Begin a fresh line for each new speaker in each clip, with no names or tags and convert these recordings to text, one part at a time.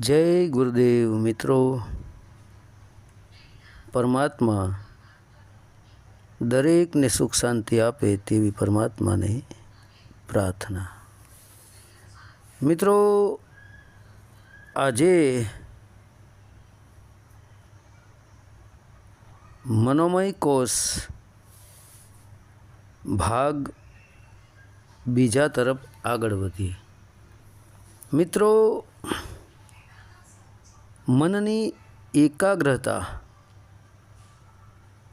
જય ગુરુદેવ મિત્રો. પરમાત્મા દરેકને સુખ શાંતિ આપે તેવી પરમાત્માને પ્રાર્થના. મિત્રો, આજે મનોમય કોષ ભાગ બીજા તરફ આગળ વધીએ. મિત્રો મનની એકાગ્રતા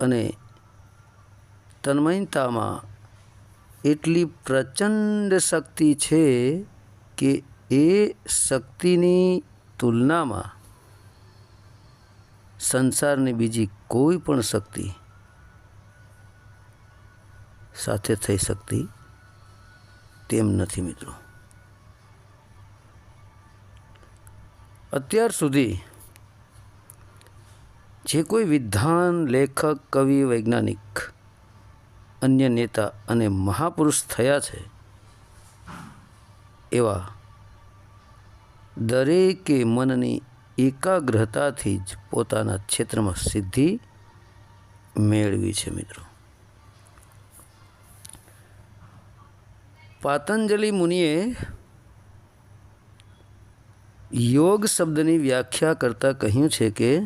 અને તન્મયતામાં એટલી પ્રચંડ શક્તિ છે કે એ શક્તિની તુલનામાં સંસારની બીજી કોઈ પણ શક્તિ સાથે થઈ શકતી તેમ નથી, મિત્રો. અત્યાર સુધી જે કોઈ વિદ્વાન, લેખક, કવિ, વૈજ્ઞાનિક, અન્ય નેતા અને મહાપુરુષ થયા છે, એવા દરેકે મનની એકાગ્રતાથી જ પોતાના ક્ષેત્રમાં સિદ્ધિ મેળવી છે મિત્રો. પાતંજલિ મુનિએ યોગ શબ્દની વ્યાખ્યા કરતાં કહ્યું છે કે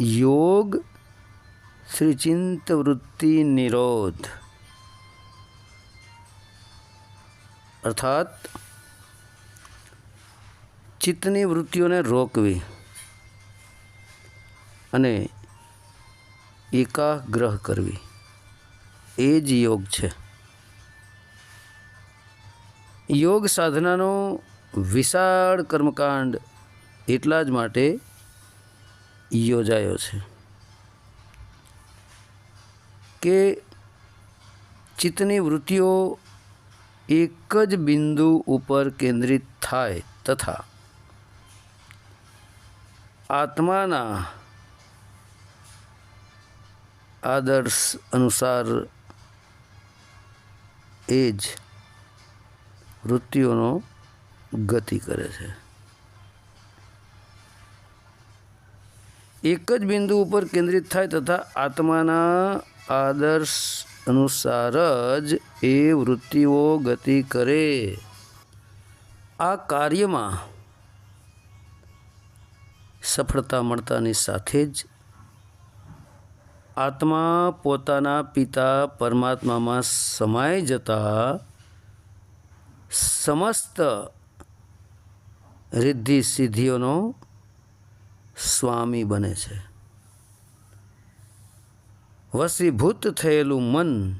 યોગ શ્રીચિંત વૃત્તિ નિરોધ. અર્થાત ચિત્તની વૃત્તિઓને રોકવી અને એકાગ્રહ કરવી. એ જ યોગ છે. યોગ સાધનાનો વિશાળ કર્મકાંડ એટલા જ માટે યોજાયો છે કે ચિત્તની વૃત્તિઓ એક જ બિંદુ ઉપર કેન્દ્રિત થાય તથા આત્માના આદર્શ અનુસાર એ જ વૃત્તિઓનો ગતિ કરે છે. એક જ બિંદુ ઉપર કેન્દ્રિત થાય તથા આત્માના આદર્શ અનુસાર જ એ વૃત્તિઓ ગતિ કરે. આ કાર્યમાં સફળતા મળતાની સાથે જ આત્મા પોતાના પિતા પરમાત્મામાં સમાઈ જતા સમસ્ત રિદ્ધિ સિદ્ધિઓનો સ્વામી બને છે. વસીભૂત થયેલું મન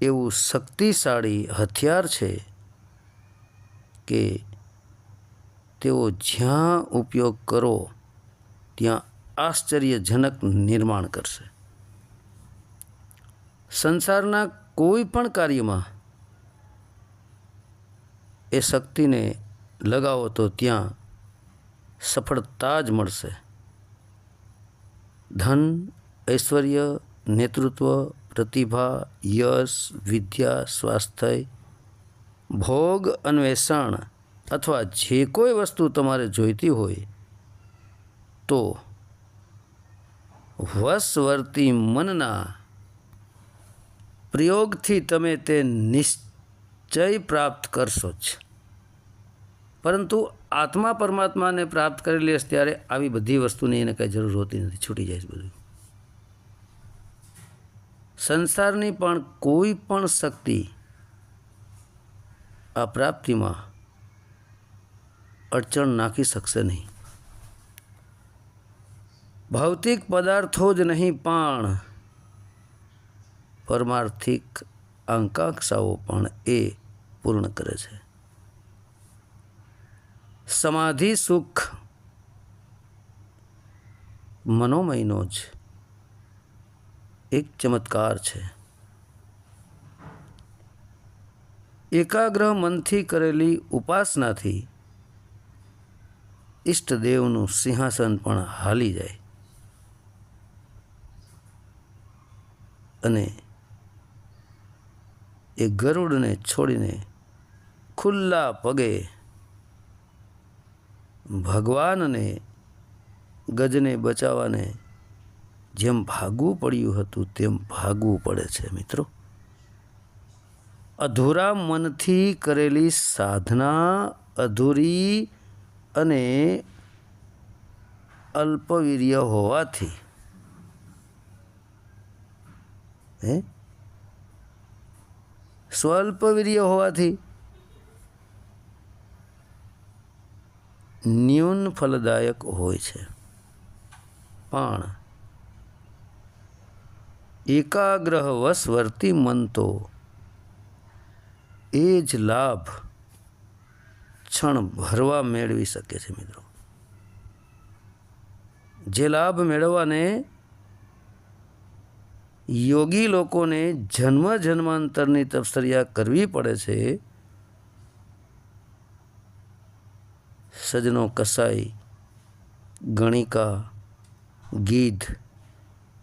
એવું શક્તિશાળી હથિયાર છે કે તેઓ જ્યાં ઉપયોગ કરો ત્યાં આશ્ચર્યજનક નિર્માણ કરશે. સંસારના કોઈ પણ કાર્યમાં એ શક્તિને લગાવો તો ત્યાં સફળતા જ મળશે. ધન, ઐશ્વર્ય, નેતૃત્વ, પ્રતિભા, યશ, વિદ્યા, સ્વાસ્થ્ય, ભોગ અન્વેષણ અથવા જે કોઈ વસ્તુ તમારે જોઈતી હોય તો વશવર્તી મનના પ્રયોગથી તમે તે નિશ્ચય પ્રાપ્ત કરશો જ. પરંતુ આત્મા પરમાત્માને પ્રાપ્ત કરી લેશ ત્યારે આવી બધી વસ્તુની એને કંઈ જરૂર હોતી નથી. છૂટી જાય છે બધું. સંસારની પણ કોઈ પણ શક્તિ આ પ્રાપ્તિમાં અડચણ નાખી શકશે નહીં. ભૌતિક પદાર્થો જ નહીં પણ પરમાર્થિક આકાંક્ષાઓ પણ એ પૂર્ણ કરે છે. સમાધિ સુખ મનોમયનો જ એક ચમત્કાર છે. એકાગ્ર મનથી કરેલી ઉપાસનાથી ઈષ્ટદેવનું સિંહાસન પણ હાલી જાય. અને એ ગરુડને છોડીને ખુલ્લા પગે ભગવાનને ગજને બચાવવાને જેમ ભાગવું પડ્યું હતું, તેમ ભાગવું પડે છે મિત્રો. અધૂરા મનથી કરેલી સાધના અધૂરી અને અલ્પવીર્ય હોવાથી, હે સ્વલ્પવીર્ય હોવાથી ન્યૂન ફલદાયક હોય છે. પણ એકાગ્રહવશ વર્તી મન તો એ જ લાભ ક્ષણ ભરવા મેળવી શકે છે મિત્રો. જે લાભ મેળવવાને યોગી લોકોને જન્મ જન્માંતરની તપસર્યા કરવી પડે છે. સજનો કસાઈ, ગણિકા, ગીધ,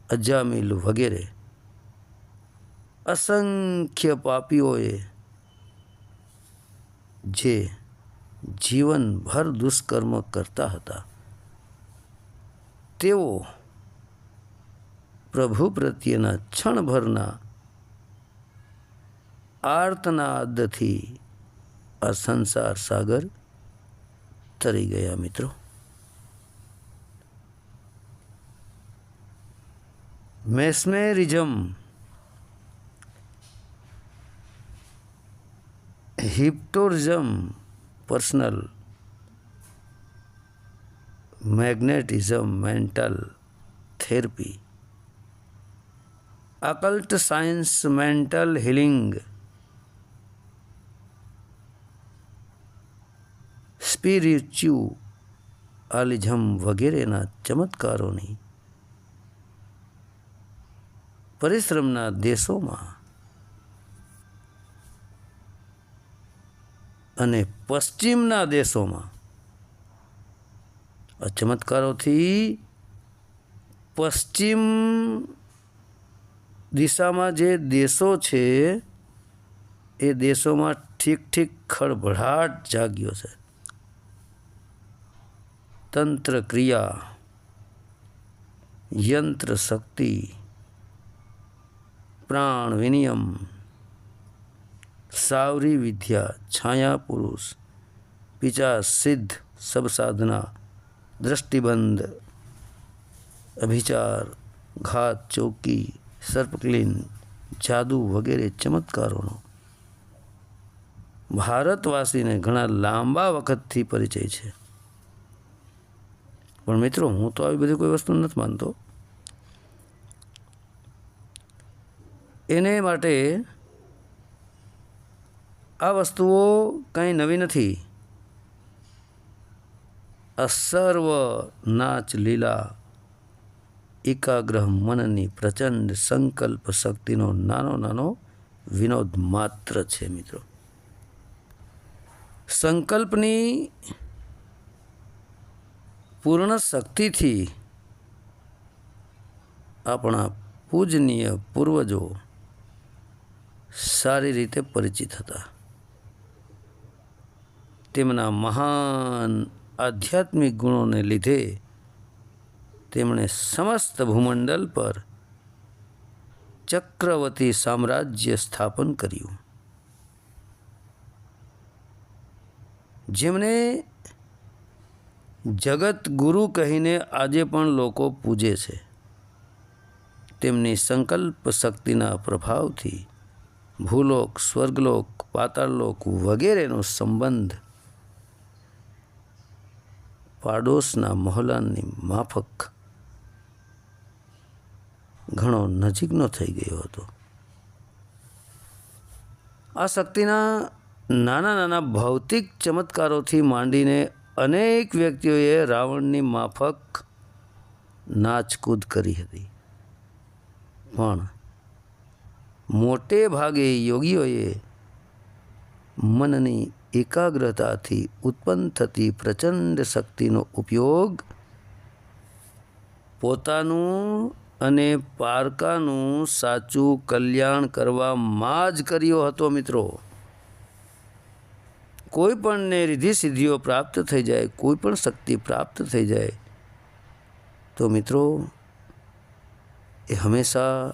અજામિલ વગેરે અસંખ્ય પાપીઓએ જે જીવનભર દુષ્કર્મ કરતા હતા. તેઓ પ્રભુ પ્રત્યેના ક્ષણભરના આર્તનાદથી આ સંસાર સાગર તરી ગયા મિત્રો mesmerism hypnotism personal magnetism mental therapy occult science mental healing spiritualism વગેરેના ચમત્કારોની પરિશ્રમના દેશોમાં અને પશ્ચિમના દેશોમાં આ ચમત્કારોથી પશ્ચિમ દિશામાં જે દેશો છે એ દેશોમાં ઠીક ઠીક ખળભળાટ જાગ્યો છે તંત્ર ક્રિયા યંત્ર શક્તિ પ્રાણ વિનિયમ સાવરી વિદ્યા છાયા પુરુષ પિચા સિદ્ધ સબ સાધના દૃષ્ટિબંધ અભિચાર ઘાત ચોકી સર્પક્લીન, જાદુ વગેરે ચમત્કારોનો. ભારતવાસીને ઘણા લાંબા વખતથી પરિચય છે. પણ મિત્રો, હું તો આવી બધી કોઈ વસ્તુ નથી માનતો. એને માટે આ વસ્તુઓ કંઈ નવી નથી. આ સર્વ નાચ લીલા એકાગ્રહ મનની પ્રચંડ સંકલ્પ શક્તિનો નાનો નાનો વિનોદ માત્ર છે, મિત્રો. સંકલ્પની પૂર્ણ શક્તિથી આપણા પૂજનીય પૂર્વજો સારી રીતે પરિચિત હતા. તેમના મહાન આધ્યાત્મિક ગુણોને લીધે તેમણે સમસ્ત ભૂમંડળ પર ચક્રવર્તી સામ્રાજ્ય સ્થાપન કર્યું. જેમને જગત ગુરુ કહીને આજે પણ લોકો પૂજે છે. તેમની સંકલ્પ શક્તિના પ્રભાવથી ભૂલોક, સ્વર્ગલોક, પાતાળલોક વગેરેનો સંબંધ પાડોશના મોહલાની માફક ઘણો નજીકનો થઈ ગયો હતો. આ શક્તિના નાના નાના ભૌતિક ચમત્કારોથી માંડીને અનેક વ્યક્તિઓએ રાવણની માફક નાચકૂદ કરી હતી. પણ મોટે ભાગે યોગીઓએ મનની એકાગ્રતાથી ઉત્પન્ન થતી પ્રચંડ શક્તિનો ઉપયોગ પોતાનું અને પારકાનું સાચું કલ્યાણ કરવામાં જ કર્યો હતો મિત્રો. કોઈ પણને રીધિ સિદ્ધિઓ પ્રાપ્ત થઈ જાય, કોઈ પણ શક્તિ પ્રાપ્ત થઈ જાય, તો મિત્રો, એ હંમેશા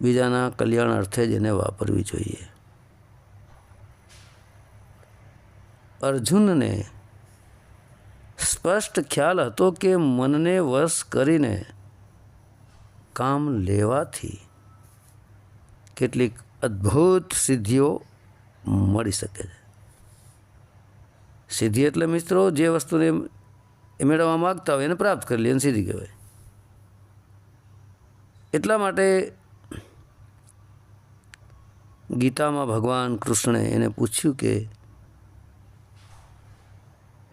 બીજાના કલ્યાણ અર્થે જ એને વાપરવી જોઈએ. અર્જુનને સ્પષ્ટ ખ્યાલ હતો કે મનને વશ કરીને કામ લેવાથી કેટલીક અદ્ભુત સિદ્ધિઓ મળી શકે છે. સિદ્ધિ એટલે મિત્રો જે વસ્તુને એ મેળવવા માગતા હોય એને પ્રાપ્ત કરી લે, એને સિદ્ધિ કહેવાય. એટલા માટે ગીતામાં ભગવાન કૃષ્ણે એને પૂછ્યું કે,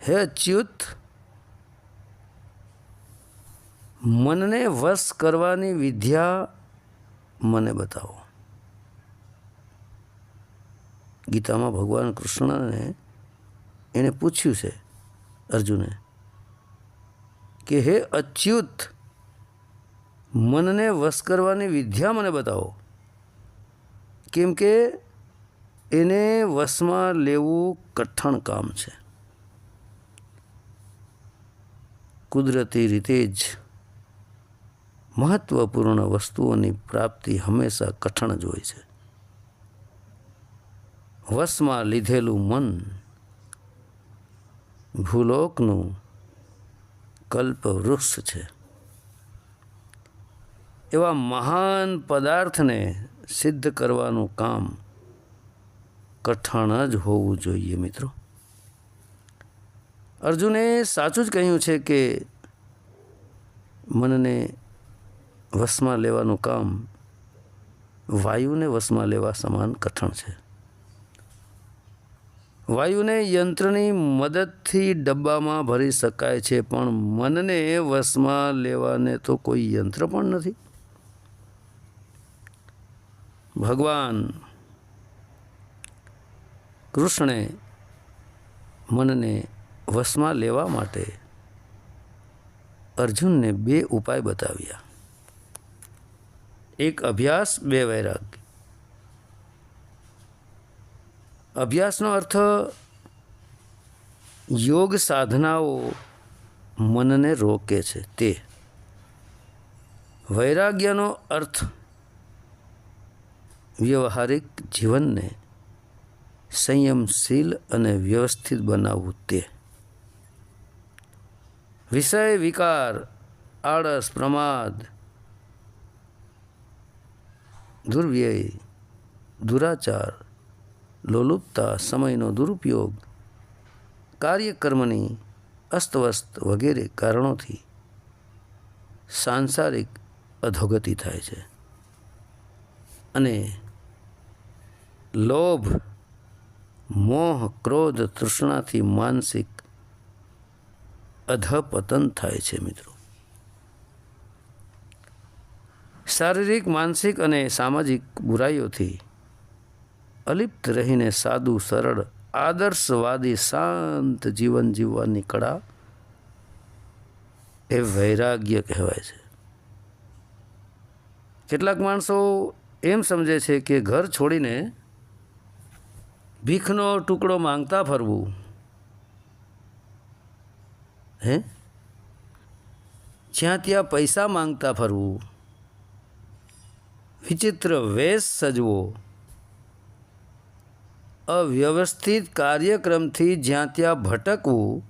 હે અચ્યુત મનને વશ કરવાની વિદ્યા મને બતાવો. ગીતામાં ભગવાન કૃષ્ણને એણે પૂછ્યું છે અર્જુને કે, હે અચ્યુત, મનને વશ કરવાની વિદ્યા મને બતાવો. કેમ કે એને વશમાં લેવું કઠણ કામ છે. કુદરતી રીતે જ મહત્વપૂર્ણ વસ્તુઓની પ્રાપ્તિ હંમેશા કઠણ જ હોય છે. વશમાં લીધેલું મન ભૂલોકનું કલ્પ વૃક્ષ છે. એવા મહાન પદાર્થને સિદ્ધ કરવાનું કામ કઠણ જ હોવું જોઈએ મિત્રો. અર્જુને સાચું જ કહ્યું છે કે મનને વશમાં લેવાનું કામ વાયુને વશમાં લેવા સમાન કઠણ છે. વાયુને યંત્રની મદદથી ડબ્બામાં ભરી શકાય છે, પણ મનને વશમાં લેવાને તો કોઈ યંત્ર પણ નથી. ભગવાન કૃષ્ણે મનને વશમાં લેવા માટે અર્જુનને બે ઉપાય બતાવ્યા. એક અભ્યાસ, બે વૈરાગ્ય. અભ્યાસનો અર્થ, યોગ સાધનાઓ મનને રોકે છે, તે. વૈરાગ્યનો અર્થ, વ્યવહારિક જીવનને સંયમશીલ અને વ્યવસ્થિત બનાવવું, તે. વિષય વિકાર, આળસ, પ્રમાદ દુર્વ્યય દુરાચાર, લોલુપતા, સમયનો દુરુપયોગ, કાર્યકર્મની અસ્તવ્યસ્ત વગેરે કારણોથી સાંસારિક અધોગતિ થાય છે. અને લોભ, મોહ, ક્રોધ, તૃષ્ણાથી માનસિક અધપતન થાય છે મિત્રો. શારીરિક, માનસિક અને સામાજિક બુરાઈઓથી અલિપ્ત રહીને સાદું, સરળ, આદર્શવાદી, શાંત જીવન જીવવાની કળા એ વૈરાગ્ય કહેવાય છે. કેટલાક માણસો એમ સમજે છે કે ઘર છોડીને ભીખનો ટુકડો માંગતા ફરવું, હે? જ્યાં ત્યાં પૈસા માંગતા ફરવું વિચિત્ર વેશ સજવો. અવ્યવસ્થિત કાર્યક્રમથી જ્યાં ત્યાં ભટકવું.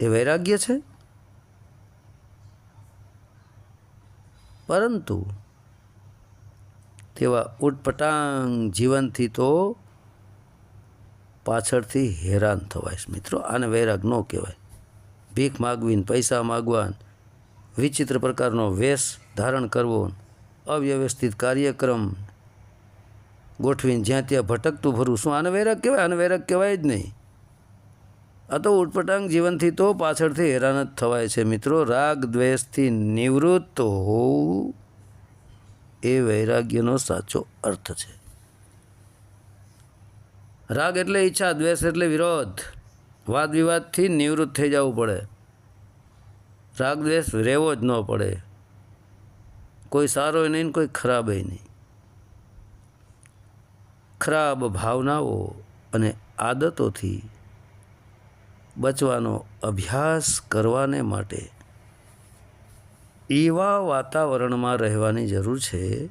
એ વૈરાગ્ય છે? પરંતુ તેવા ઉટપટાંગ જીવનથી તો પાછળથી હેરાન થવાય મિત્રો, આને વૈરાગ ન કહેવાય. ભીખ માગવીને, પૈસા માગવા વિચિત્ર પ્રકારનો વેશ ધારણ કરવો, અવ્યવસ્થિત કાર્યક્રમ ગોઠવીને જ્યાં ત્યાં ભટકતું ફરવું શું આને વૈરાગ કહેવાય? આને વૈરાગ કહેવાય જ નહીં. આ તો ઉટપટાંગ જીવનથી તો પાછળથી હેરાન જ થવાય છે મિત્રો. રાગ દ્વેષથી નિવૃત્ત હોવું એ વૈરાગ્યનો સાચો અર્થ છે. રાગ એટલે ઈચ્છા, દ્વેષ એટલે વિરોધ. વાદ વિવાદથી નિવૃત્ત થઈ જવું પડે. રાગ દ્વેષ રહેવો જ ન પડે. કોઈ સારો નહીં કોઈ ખરાબ નહીં. ખરાબ ભાવનાઓ અને આદતોથી બચવાનો અભ્યાસ કરવાને માટે એવા વાતાવરણમાં રહેવાની જરૂર છે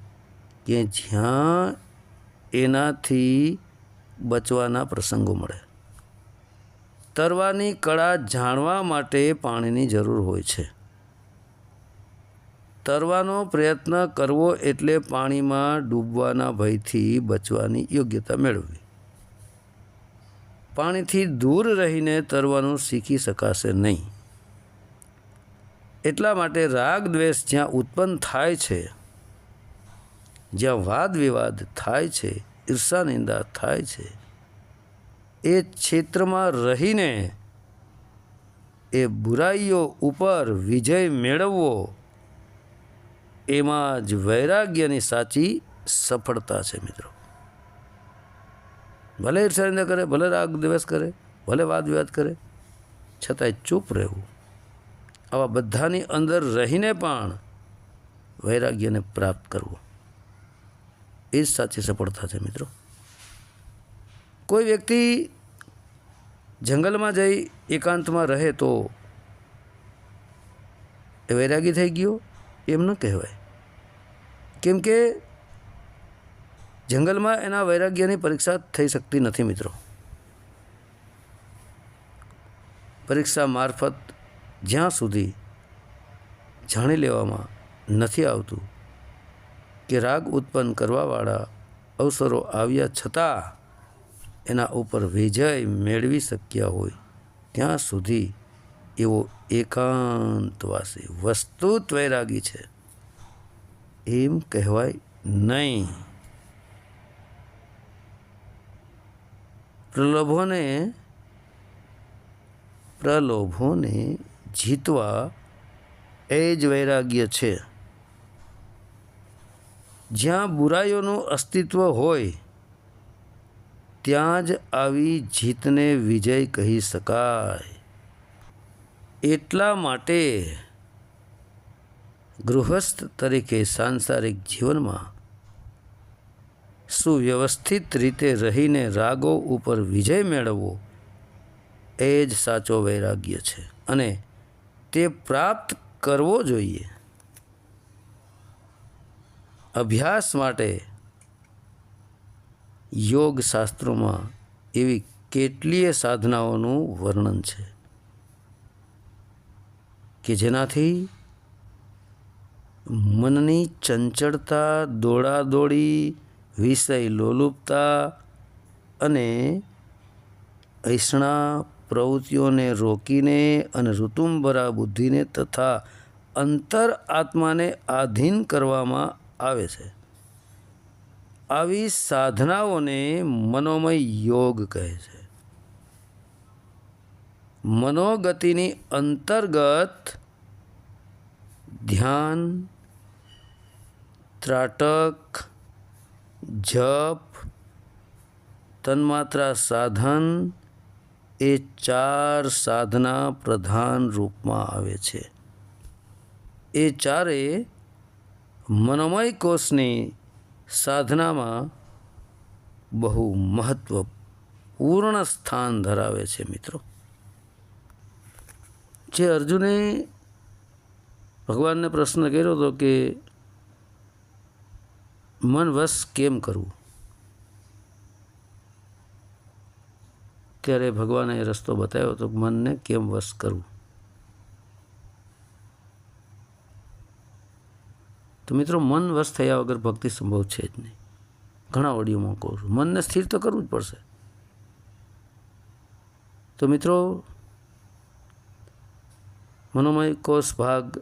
કે જ્યાં એનાથી બચવાના પ્રસંગો મળે. તરવાની કળા જાણવા માટે પાણીની જરૂર હોય છે. તરવાનો પ્રયત્ન કરવો એટલે પાણીમાં ડૂબવાના ભયથી બચવાની યોગ્યતા મેળવવી. પાણીથી દૂર રહીને તરવાનું શીખી શકાશે નહીં. એટલા માટે રાગ દ્વેષ જ્યાં ઉત્પન્ન થાય છે, જ્યાં વાદ વિવાદ થાય છે, ઈર્ષા નિંદા થાય છે એ ક્ષેત્રમાં રહીને એ બુરાઈઓ ઉપર વિજય મેળવવો, એમાં જ વૈરાગ્યની સાચી સફળતા છે મિત્રો. ભલે ઈર્ષા કરે, ભલે રાગ દિવસ કરે, ભલે વાદ વિવાદ કરે, છતાંય ચૂપ રહેવું. આવા બધાની અંદર રહીને પણ વૈરાગ્યને પ્રાપ્ત કરવું. એ જ સાચી સફળતા છે મિત્રો. કોઈ વ્યક્તિ જંગલમાં જઈ એકાંતમાં રહે તો એ વૈરાગી થઈ ગયો એમ ન કહેવાય. કેમ કે જંગલમાં એના વૈરાગ્યની પરીક્ષા થઈ શકતી નથી મિત્રો. પરીક્ષા મારફત જ્યાં સુધી જાણી લેવામાં નથી આવતું કે રાગ ઉત્પન્ન કરવાવાળા અવસરો આવ્યા છતાં એના ઉપર વિજય મેળવી શક્યા હોય, ત્યાં સુધી એવો એકાંતવાસી વસ્તુત વૈરાગી છે. એમ કહેવાય નહીં. પ્રલોભોને પ્રલોભોને જીતવા એ જ વૈરાગ્ય છે. જ્યાં બુરાઈઓનું અસ્તિત્વ હોય ત્યાં જ આવી જીતને વિજય કહી શકાય. એટલા માટે ગૃહસ્થ તરીકે સાંસારિક જીવનમાં સુવ્યવસ્થિત રીતે રહીને રાગો ઉપર વિજય મેળવવો એ જ સાચો વૈરાગ્ય છે અને તે પ્રાપ્ત કરવો જોઈએ. અભ્યાસ માટે યોગ શાસ્ત્રોમાં એવી કેટલીય સાધનાઓનું વર્ણન છે કે જેનાથી મનની ચંચળતા, દોડાદોડી, વિષય લોલુપતા અને ઐષણા પ્રવૃત્તિઓને રોકીને અને ઋતુંભરા બુદ્ધિને તથા અંતર આત્માને આધીન કરવામાં આવે છે. આવી સાધનાઓને મનોમય યોગ કહે છે. મનોગતિની અંતર્ગત ધ્યાન, ત્રાટક, જપ, તન્માત્રા સાધન એ ચાર સાધના પ્રધાન રૂપમાં આવે છે. એ ચારે મનોમય કોષની સાધનામાં બહુ મહત્વપૂર્ણ સ્થાન ધરાવે છે મિત્રો. જે અર્જુને ભગવાનને પ્રશ્ન કર્યો હતો કે મન વશ કેમ કરવું? ત્યારે ભગવાને રસ્તો બતાવ્યો હતો મનને કેમ વશ કરવું? તો મિત્રો, મન વશ થયા વગર ભક્તિ સંભવ છે જ નહીં. ઘણા ઓડિયોમાં કહું છું, મનને સ્થિર તો કરવું જ પડશે. તો મિત્રો, મનોમય કોષ ભાગ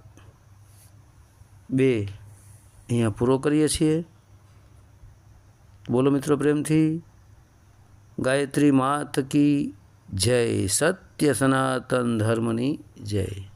બે અહીંયા પૂરો કરીએ છીએ. બોલો મિત્રો પ્રેમથી, ગાયત્રી માત કી જય, સત્ય સનાતન ધર્મની જય.